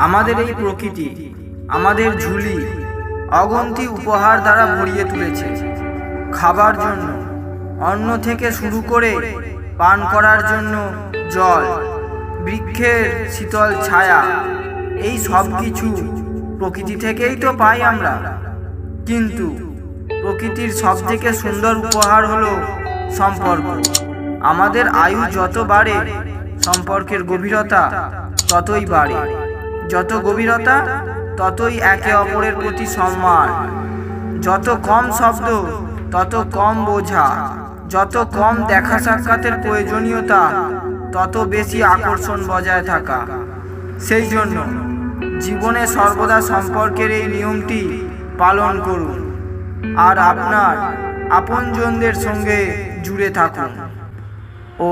আমাদের এই প্রকৃতি, আমাদের ঝুলি অগন্তি উপহার দ্বারা ভরিয়ে তুলেছে। খাবার জন্য, অন্ন থেকে শুরু করে পান করার জন্য জল, বৃক্ষের শীতল ছায়া, এই সব কিছু প্রকৃতি থেকেই তো পাই আমরা। কিন্তু প্রকৃতির সব থেকে সুন্দর উপহার হলো সম্পর্ক। আমাদের আয়ু যত বাড়ে, সম্পর্কের গভীরতা ততই বাড়ে। যত গভীরতা, ততই একে অপরের প্রতি সম্মান। যত কম শব্দ, তত কম বোঝা। যত কম দেখা সাক্ষাতের প্রয়োজনীয়তা, তত বেশি আকর্ষণ বজায় থাকা। সেই জন্য জীবনে সর্বদা সম্পর্কের এই নিয়মটি পালন করুন। আর আপনার আপনজনদের সঙ্গে জুড়ে থাকুন। ও